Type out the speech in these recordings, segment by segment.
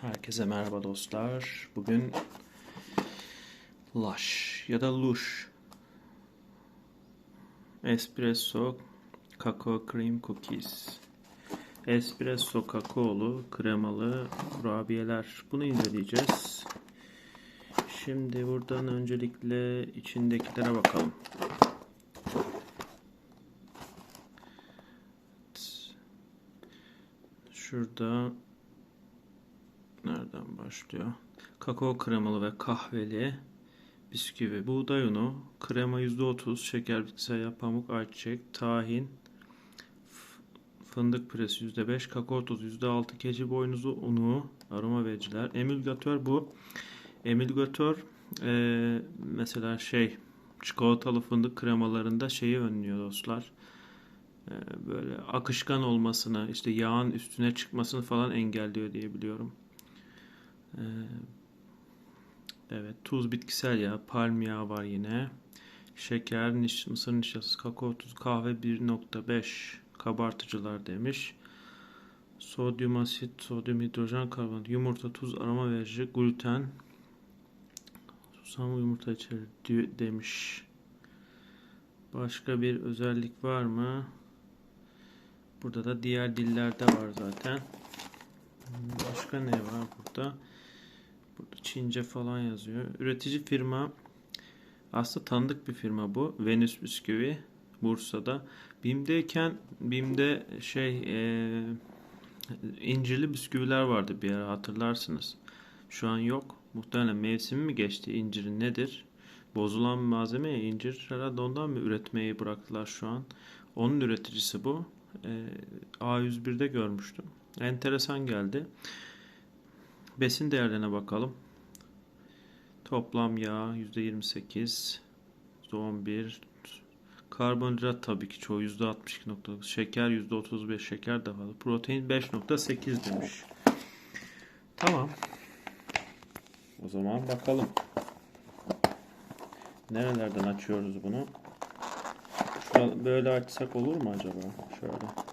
Herkese merhaba dostlar. Bugün Lush ya da Lush Espresso Kakao Cream Cookies Espresso kakaolu kremalı kurabiyeler. Bunu inceleyeceğiz. Şimdi buradan öncelikle içindekilere bakalım. Şurada başlıyor? Kakao kremalı ve kahveli bisküvi, buğday unu, krema %30, şeker bitkisel yağ, pamuk, ayçiçek, tahin, fındık püresi %5, kakao tozu %6, keçi boynuzu unu, aroma vericiler. Emülgatör bu. Emülgatör eee, mesela şey çikolatalı fındık kremalarında şeyi önlüyor dostlar. Eee, böyle akışkan olmasını, işte yağın üstüne çıkmasını falan engelliyor diye biliyorum. Ee, Evet, tuz, bitkisel yağ, palm var yine. Şeker, niş, mısır nişastası, kakao tuzu, kahve 1.5 kabartıcılar demiş. Sodyum asit, sodyum hidrojen karbonat, yumurta, tuz, aroma verici, gluten, susam yumurta içerir demiş. Başka bir özellik var mı? Burada da diğer dillerde var zaten. Başka ne var burada? Burada Çince falan yazıyor. Üretici firma aslında tanıdık bir firma bu. Venüs Bisküvi Bursa'da. BİM'deyken BİM'de şey e, incirli bisküviler vardı bir ara hatırlarsınız. Şu an yok. Muhtemelen mevsimi mi geçti incirin nedir? Bozulan malzeme ya incir herhalde ondan mı üretmeyi bıraktılar şu an? Onun üreticisi bu. E, A101'de görmüştüm. Enteresan geldi. Besin değerlerine bakalım. Toplam yağ %28, %11, karbonhidrat tabii ki çoğu %62.9, şeker %35, şeker de fazla, protein 5.8 demiş. Tamam. O zaman bakalım. Nerelerden açıyoruz bunu? An böyle açsak olur mu acaba? Şöyle.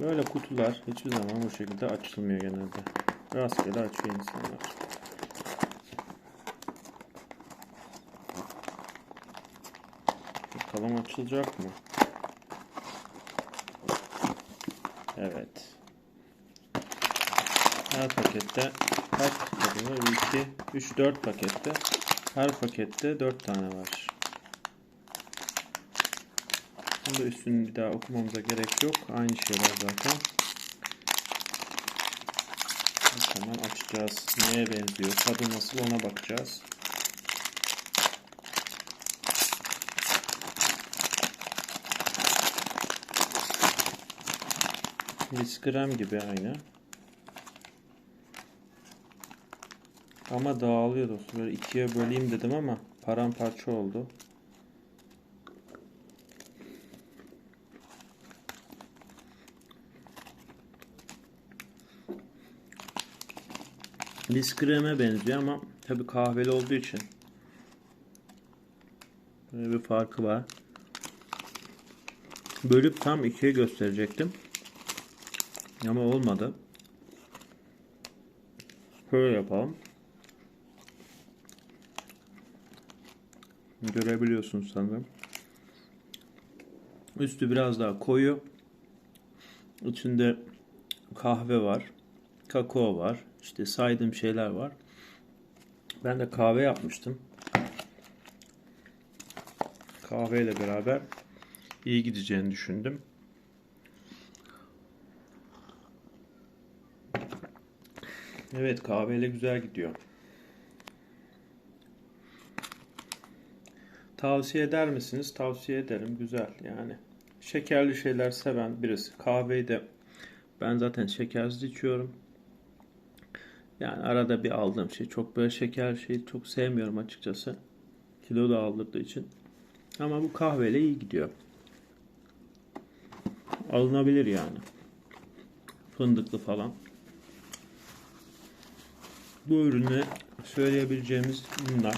Böyle kutular hiçbir zaman bu şekilde açılmıyor genelde. Rastgele açıyor insanlar. Bakalım açılacak mı? Evet. Her pakette kaç paket var? 2, 3, 4 pakette. Her pakette 4 tane var. Bunda üstünü bir daha okumamıza gerek yok. Aynı şeyler zaten. Hemen açacağız. Neye benziyor? Tadı nasıl ona bakacağız. Biskrem gibi aynı. Ama dağılıyor dostum. Böyle ikiye böleyim dedim ama paramparça oldu. Biskreme benziyor ama tabi kahveli olduğu için böyle bir farkı var. Bölüp tam ikiye gösterecektim. Ama olmadı. Şöyle yapalım. Görebiliyorsunuz sanırım. Üstü biraz daha koyu. İçinde kahve var. Kakao var. İşte saydığım şeyler var. Ben de kahve yapmıştım. Kahveyle beraber iyi gideceğini düşündüm. Evet kahveyle güzel gidiyor. Tavsiye eder misiniz? Tavsiye ederim. Güzel yani. Şekerli şeyler seven birisi. Kahveyi de ben zaten şekersiz içiyorum. Yani arada bir aldığım şey. Çok böyle şeker şeyi çok sevmiyorum açıkçası. Kilo da aldırdığı için. Ama bu kahveyle iyi gidiyor. Alınabilir yani. Fındıklı falan. Bu ürünü söyleyebileceğimiz bunlar.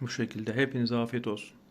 Bu şekilde hepinize afiyet olsun.